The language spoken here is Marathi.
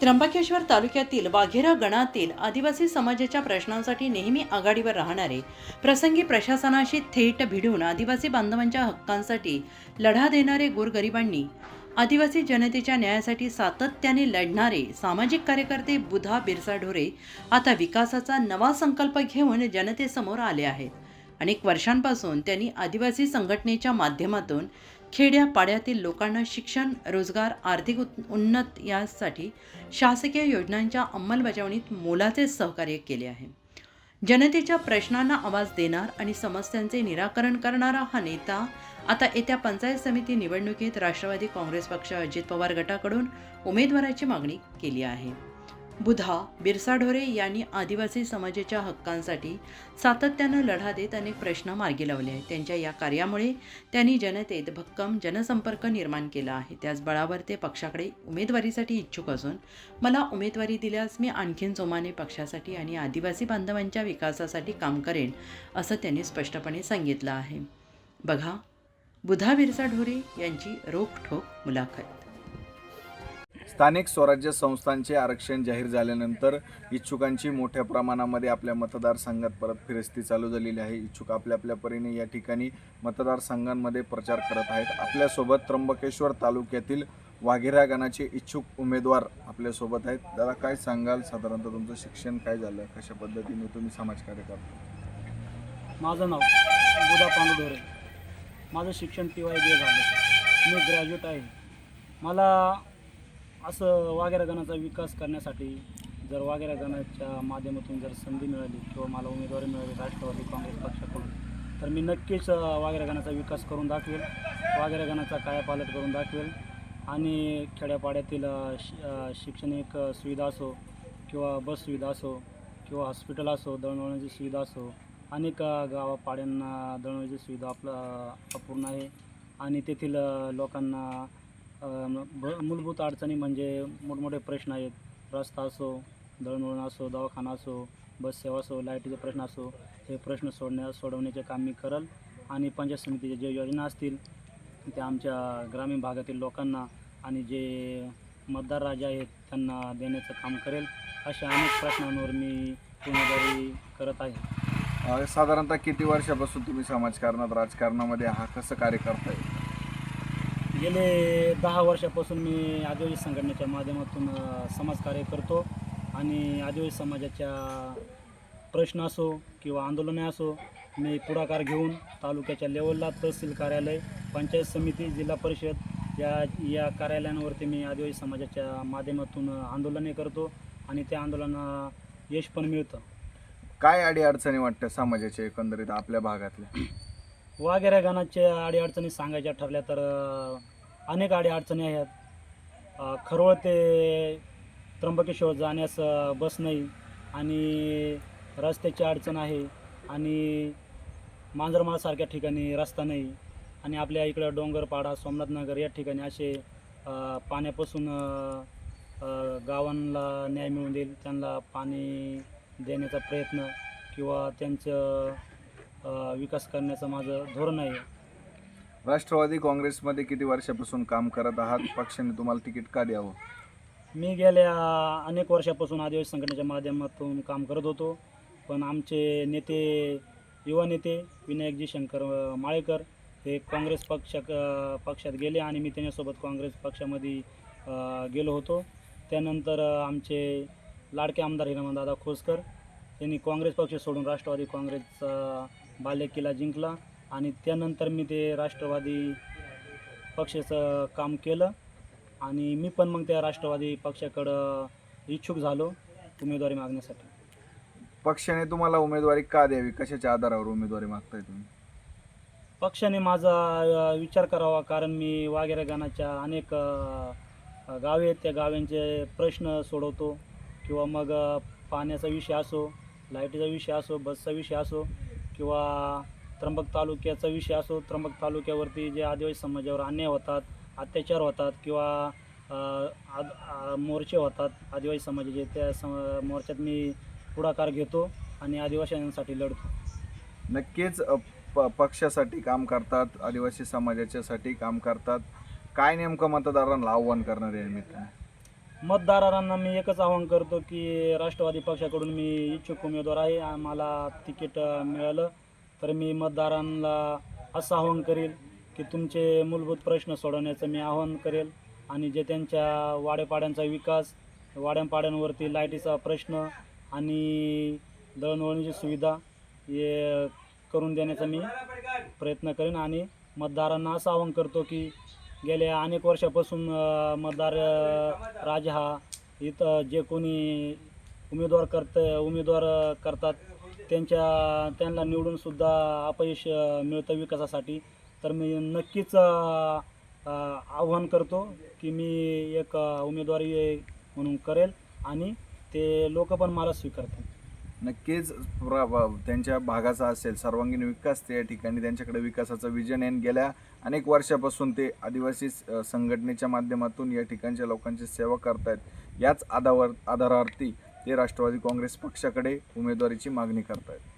त्र्यंबकेश्वर तालुक्यातील वाघेरा गणातील आदिवासी समाजाच्या प्रश्नांसाठी नेहमी आघाडीवर राहणारे प्रसंगी प्रशासनाशी थेट भिडून आदिवासी बांधवांच्या हक्कांसाठी लढा देणारे गोरगरिबांनी आदिवासी जनतेच्या न्यायासाठी सातत्याने लढणारे सामाजिक कार्यकर्ते बुधा बिरसा ढोरे आता विकासाचा नवा संकल्प घेऊन जनतेसमोर आले आहेत. अनेक वर्षांपासून त्यांनी आदिवासी संघटनेच्या माध्यमातून खेड्यापाड्यातील लोकांना शिक्षण रोजगार आर्थिक उत- उन्नत यासाठी शासकीय योजनांच्या अंमलबजावणीत मोलाचे सहकार्य केले आहे. जनतेच्या प्रश्नांना आवाज देणार आणि समस्यांचे निराकरण करणारा हा नेता आता येत्या पंचायत समिती निवडणुकीत राष्ट्रवादी काँग्रेस पक्ष अजित पवार गटाकडून उमेदवाराची मागणी केली आहे. बुधा बिरसा ढोरे यांनी आदिवासी समाजाच्या हक्कांसाठी सातत्यानं लढा देत अनेक प्रश्न मार्गी लावले आहेत. त्यांच्या या कार्यामुळे त्यांनी जनतेत भक्कम जनसंपर्क निर्माण केला आहे. त्याच बळावर ते पक्षाकडे उमेदवारीसाठी इच्छुक असून मला उमेदवारी दिल्यास मी आणखीन जोमाने पक्षासाठी आणि आदिवासी बांधवांच्या विकासासाठी काम करेन असं त्यांनी स्पष्टपणे सांगितलं आहे. बघा बुधा बिरसा ढोरे यांची रोखठोक मुलाखत. स्थानिक स्वराज्य संस्थांचे आरक्षण जाहीर झाल्यानंतर इच्छुकांची मोठ्या प्रमाणामध्ये आपल्या मतदारसंघात परत फिरस्ती चालू झालेली आहे. इच्छुक आपल्या आपल्या परीने या ठिकाणी मतदारसंघांमध्ये प्रचार करत आहेत. आपल्यासोबत त्र्यंबकेश्वर तालुक्यातील वाघेरा गणाचे इच्छुक उमेदवार आपल्यासोबत आहेत. दादा काय सांगाल? साधारणतः तुमचं शिक्षण काय झालं? कशा पद्धतीने तुम्ही समाजकार्य करता? माझं नाव बुधा पांडुढोरे माझं शिक्षण टी वाय बी झालं. मी ग्रॅज्युएट आहे. मला असं वाघेरा गणाचा विकास करण्यासाठी जर वाघेरा गणाच्या माध्यमातून जर संधी मिळाली किंवा मला उमेदवारी मिळाली राष्ट्रवादी काँग्रेस पक्षाकडून तर मी नक्कीच वाघेरा गणाचा विकास करून दाखवेल वाघेरा गणाचा कायापालट करून दाखवेल आणि खेड्यापाड्यातील शि शैक्षणिक सुविधा असो किंवा बस सुविधा असो किंवा हॉस्पिटल असो दळणवळणाची सुविधा असो अनेक गावापाड्यांना दळणवळणाची सुविधा आपलं अपूर्ण आहे आणि तेथील लोकांना मूलभूत अडचणी म्हणजे मोठमोठे प्रश्न आहेत. रस्ता असो दळणवळण असो दवाखाना असो बस सेवा असो लाईटीचे प्रश्न असो हे प्रश्न सोडण्या सोडवण्याचे काम मी करल. आणि पंचायत समितीच्या जे योजना असतील त्या आमच्या ग्रामीण भागातील लोकांना आणि जे मतदार राजा आहेत त्यांना देण्याचं काम करेल. अशा अनेक प्रश्नांवर मी उमेदवारी करत आहे. साधारणतः किती वर्षापासून तुम्ही समाजकारणात राजकारणामध्ये हा कसं कार्य करताय? गेले दहा वर्षापासून मी आदिवासी संघटनेच्या माध्यमातून समाजकार्य करतो आणि आदिवासी समाजाच्या प्रश्न असो किंवा आंदोलने असो मी पुढाकार घेऊन तालुक्याच्या लेवलला तहसील कार्यालय पंचायत समिती जिल्हा परिषद या या कार्यालयांवरती मी आदिवासी समाजाच्या माध्यमातून आंदोलने करतो आणि त्या आंदोलना यश पण मिळतं. काय अडीअडचणी वाटतं समाजाच्या एकंदरीत आपल्या भागातल्या? वाघेऱ्या गाण्याच्या अडीअडचणी सांगायच्या ठरल्या तर अनेक अडीअडचणी आहेत. खरोळ ते त्र्यंबकेश्वर जाण्यास बस नाही आणि रस्त्याची अडचण आहे आणि मांजरमाळसारख्या ठिकाणी रस्ता नाही आणि आपल्या इकडं डोंगरपाडा सोमनाथनगर या ठिकाणी असे पाण्यापासून गावांना न्याय मिळून देईल. त्यांना पाणी देण्याचा प्रयत्न किंवा त्यांचं विकास करण्याचं माझं धोरण आहे. राष्ट्रवादी काँग्रेसमध्ये किती वर्षापासून काम करत आहात? पक्षाने तुम्हाला तिकीट का द्यावं? मी गेल्या अनेक वर्षापासून आदिवासी संघटनेच्या माध्यमातून काम करत होतो. पण आमचे नेते युवा नेते विनायकजी शंकर अ, माळेकर हे काँग्रेस पक्ष पक्षात गेले आणि मी त्यांच्यासोबत काँग्रेस पक्षामध्ये अ, गेलो होतो. त्यानंतर अ, आमचे लाडके आमदार हिरामनदादा खोसकर त्यांनी काँग्रेस पक्ष सोडून राष्ट्रवादी काँग्रेसचा बालेकिल्ला जिंकला आणि त्यानंतर मी ते राष्ट्रवादी पक्षाचं काम केलं. आणि मी पण मग त्या राष्ट्रवादी पक्षाकडं इच्छुक झालो उमेदवारी मागण्यासाठी. पक्षाने तुम्हाला उमेदवारी का द्यावी? कशाच्या आधारावर उमेदवारी मागताय तुम्ही? पक्षाने माझा विचार करावा कारण मी वाघेरे गाण्याच्या अनेक गावे आहेत. त्या गाव्यांचे प्रश्न सोडवतो किंवा मग पाण्याचा विषय असो लाईटीचा विषय असो बसचा विषय असो किंवा त्र्यंबक तालुक्याचा विषय असो त्र्यंबक तालुक्यावरती जे आदिवासी समाजावर अन्याय होतात अत्याचार होतात किंवा आद मोर्चे होतात आदिवासी समाजाचे त्या सम मोर्चात मी पुढाकार घेतो आणि आदिवासींसाठी लढतो. नक्कीच प- पक्षासाठी काम करतात आदिवासी समाजाच्यासाठी काम करतात. काय नेमकं मतदारांना आव्हान करणार आहे निमित्ताने मतदारांना मी एकच आवाहन करतो की राष्ट्रवादी पक्षाकडून मी इच्छुक उमेदवार आहे. मला तिकीट मिळालं तर मी मतदारांना असं आवाहन करेल की तुमचे मूलभूत प्रश्न सोडवण्याचं मी आवाहन करेल आणि जे त्यांच्या वाड्यापाड्यांचा विकास वाड्यापाड्यांवरती लाईटीचा प्रश्न आणि दळणवळणीची सुविधा हे करून देण्याचा मी प्रयत्न करेन आणि मतदारांना असं आवाहन करतो की गेल्या अनेक वर्षापासून मतदार राजा राज हा इथं जे कोणी उमेदवार करत उमेदवार करतात त्यांच्या त्यांना निवडूनसुद्धा अपयश मिळतं विकासासाठी. तर मी नक्कीच आव्हान करतो की मी एक उमेदवारी म्हणून करेल आणि ते लोक पण मला स्वीकारतात नक्कीच प्र- त्यांच्या भागाचा असेल सर्वांगीण विकास त्या ठिकाणी त्यांच्याकडे विकासाचं विजन आहे आणि गेल्या अनेक वर्षापासून ते आदिवासी संघटनेच्या माध्यमातून या ठिकाणच्या लोकांची सेवा करतायत. याच आधावर आधारावरती ते राष्ट्रवादी काँग्रेस पक्षाकडे उमेदवारीची मागणी करतायत.